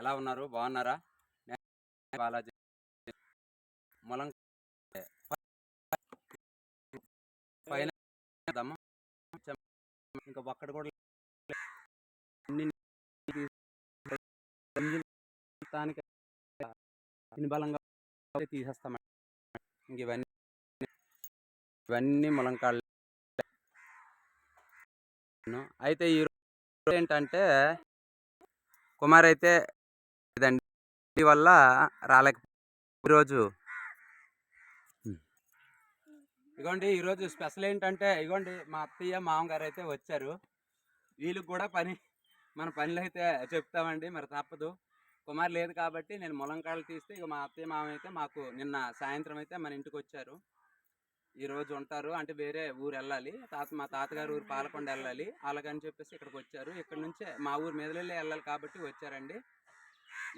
ఎలా ఉన్నారు? బాగున్నారా? నేను బాలాజీ. మొలం పైన ఇంకా ఒక్కడ కూడా బలంగా తీసేస్తాం. ఇంక ఇవన్నీ ఇవన్నీ ములంకాళ్ళు అయితే ఈ రోజు ఏంటంటే కుమార్ అయితే ఇదండి వల్ల రాలేక ఈరోజు. ఇగోండి ఈరోజు స్పెషల్ ఏంటంటే ఇగోండి మా అత్తయ్య మామగారు అయితే వచ్చారు. వీళ్ళకి కూడా పని మన పనులు అయితే చెప్తామండి మరి తప్పదు. కుమార్ లేదు కాబట్టి నేను ములంకాయలు తీస్తే ఇక మా అత్తయ్య మామ అయితే మాకు నిన్న సాయంత్రం అయితే మన ఇంటికి వచ్చారు. ఈ రోజు ఉంటారు అంటే వేరే ఊరు వెళ్ళాలి. తాత మా తాతగారు ఊరు పాలకొండ వెళ్ళాలి. అలాగని చెప్పేసి ఇక్కడికి వచ్చారు. ఇక్కడ నుంచే మా ఊరు మీదలెళ్ళి వెళ్ళాలి కాబట్టి వచ్చారండి.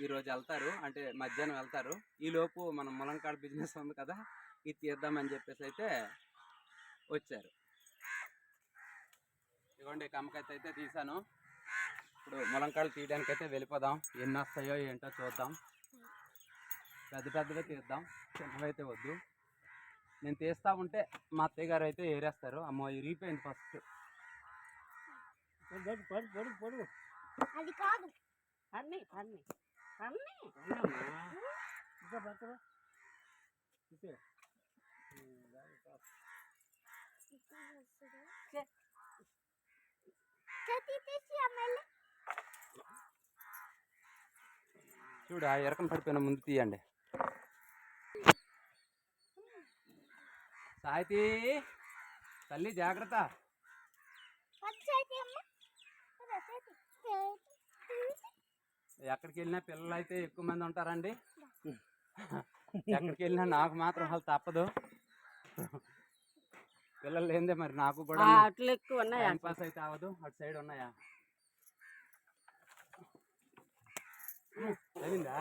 ఈరోజు వెళ్తారు. అంటే మధ్యాహ్నం వెళ్తారు. ఈలోపు మనం ములంకాడ బిజినెస్ ఉంది కదా ఇది తీద్దామని చెప్పేసి అయితే వచ్చారు. ఇదిగోండి కమ్మకైతే అయితే తీసాను ఇప్పుడు ములంకాడలు తీయడానికి అయితే వెళ్ళిపోదాం. ఎన్ని వస్తాయో ఏంటో చూద్దాం. పెద్ద పెద్దవే తీద్దాం. చిన్నవైతే వద్దు. నేను తీస్తా ఉంటే మా అత్తయ్య గారు అయితే ఏరేస్తారు. అమ్మో ఇరిగిపోయింది ఫస్ట్ పడు పడు పడు పడు అది కాదు ఇంకా పక్కన. ఇదే చూడు ఆ ఎరకం పడిపోయిన ముందు తీయండి. సాయితీ తల్లి జాగ్రత్త. ఎక్కడికి వెళ్ళినా పిల్లలు అయితే ఎక్కువ మంది ఉంటారండి. ఎక్కడికి వెళ్ళినా నాకు మాత్రం అసలు తప్పదు. పిల్లలు లేదే మరి నాకు కూడా అట్లు ఎక్కువ ఉన్నాయా? టైం పాస్ అయితే అవ్వదు. అటు సైడ్ ఉన్నాయా? తగిందా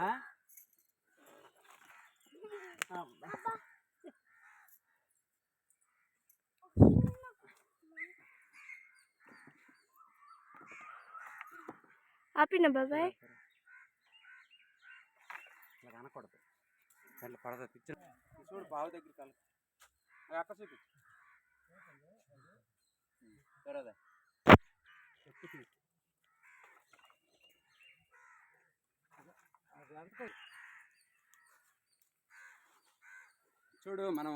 ఆపిన బాబాయ్? ఇలా అనకూడదు ఇట్లా పడదు. చూడు బావు దగ్గర కలు అది అక్కడ చూపి సరేదా చూడు మనం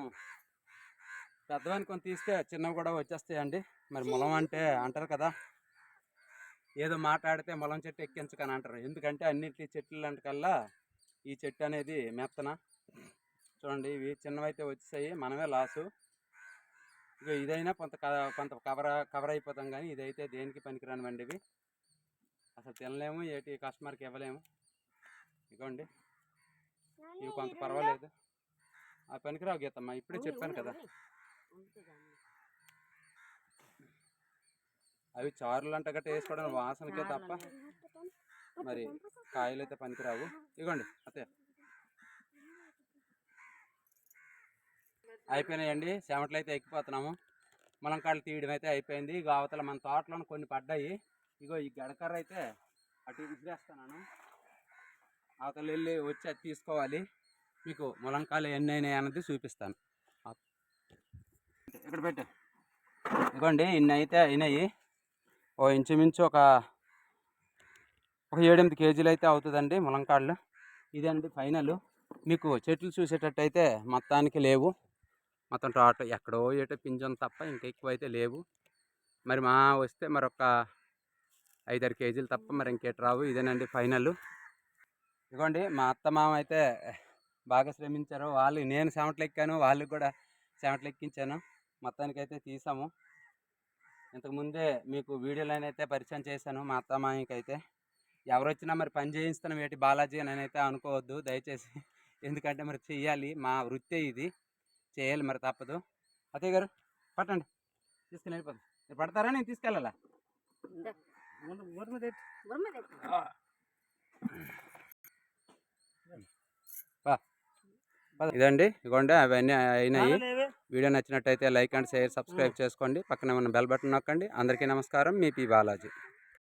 పెద్దవాని కొన్ని తీస్తే చిన్నవి కూడా వచ్చేస్తాయండి. మరి మొలం అంటే అంటారు కదా ఏదో మాట్లాడితే మొలం చెట్టు ఎక్కించకని అంటారు. ఎందుకంటే అన్నింటి చెట్లు కల్లా ఈ చెట్టు అనేది మెత్తన? చూడండి ఇవి చిన్నవైతే వచ్చేసాయి. మనమే లాసు. ఇక ఇదైనా కొంత కొంత కవర్ కవర్ అయిపోతాం కానీ ఇదైతే దేనికి పనికిరానివ్వండి ఇవి. అసలు తినలేము ఏటి కస్టమర్కి ఇవ్వలేము. ఇగోండి. ఇవి కొంత పర్వాలేదు. ఆ పనికిరావు గీతమ్మ ఇప్పుడే చెప్పాను కదా. అవి చారులు అంట గట్ట వేసుకోవడం వాసనకే తప్ప. మరి కాయలు అయితే పనికిరావు. ఇగోండి అత్తయ్య. అయిపోయినాయండి. చెమటలు అయితే ఎక్కిపోతున్నాము. ములంకాయలు తీయడం అయితే అయిపోయింది. ఇక అవతల మన తోటలో కొన్ని పడ్డాయి. ఇగో ఈ గడకర్ర అయితే అటు విసిరేస్తున్నాను అవతల వెళ్ళి వచ్చి అది తీసుకోవాలి. మీకు ములంకాయలు ఎన్ని అయినాయి అన్నది చూపిస్తాను. ఇక్కడ పెట్టు ఇదిగోండి ఇన్ని అయితే అయినాయి. ఓ ఇంచుమించు ఒక ఒక ఏడెనిమిది కేజీలు అయితే అవుతుందండి ములంకాళ్ళు ఇదండి ఫైనల్. మీకు చెట్లు చూసేటట్టయితే మొత్తానికి లేవు. మొత్తం తోట ఎక్కడో ఏటో పింజం తప్ప ఇంకా ఎక్కువ అయితే లేవు. మరి మా వస్తే మరొక ఐదారు కేజీలు తప్ప మరి ఇంకేటి రావు. ఇదేనండి ఫైనల్. ఇదిగోండి మా అత్త మామ అయితే బాగా శ్రమించారు. వాళ్ళు నేను చెమటలు ఎక్కాను వాళ్ళకి కూడా చెమటలు ఎక్కించాను మొత్తానికి అయితే తీసాము ఇంతకుముందే మీకు వీడియోలైన అయితే పరిచయం చేశాను మా అత్త మామకైతే అయితే ఎవరు వచ్చినా మరి పని చేయిస్తున్నాం ఏంటి బాలాజీ అని అయితే అనుకోవద్దు. దయచేసి ఎందుకంటే మరి చెయ్యాలి. మా వృత్తే ఇది. చేయాలి మరి తప్పదు. అత్తయ్య గారు పట్టండి. తీసుకుని వెళ్ళిపోదు. మీరు పడతారా? నేను తీసుకెళ్ళాలా? ఇదండి ఇగోండి అవన్నీ అయినాయి. వీడియో నచ్చినట్టయితే లైక్ అండ్ షేర్ సబ్స్క్రైబ్ చేసుకోండి. పక్కన ఉన్న బెల్ బటన్ నొక్కండి. అందరికీ నమస్కారం. మీ పి బాలాజీ.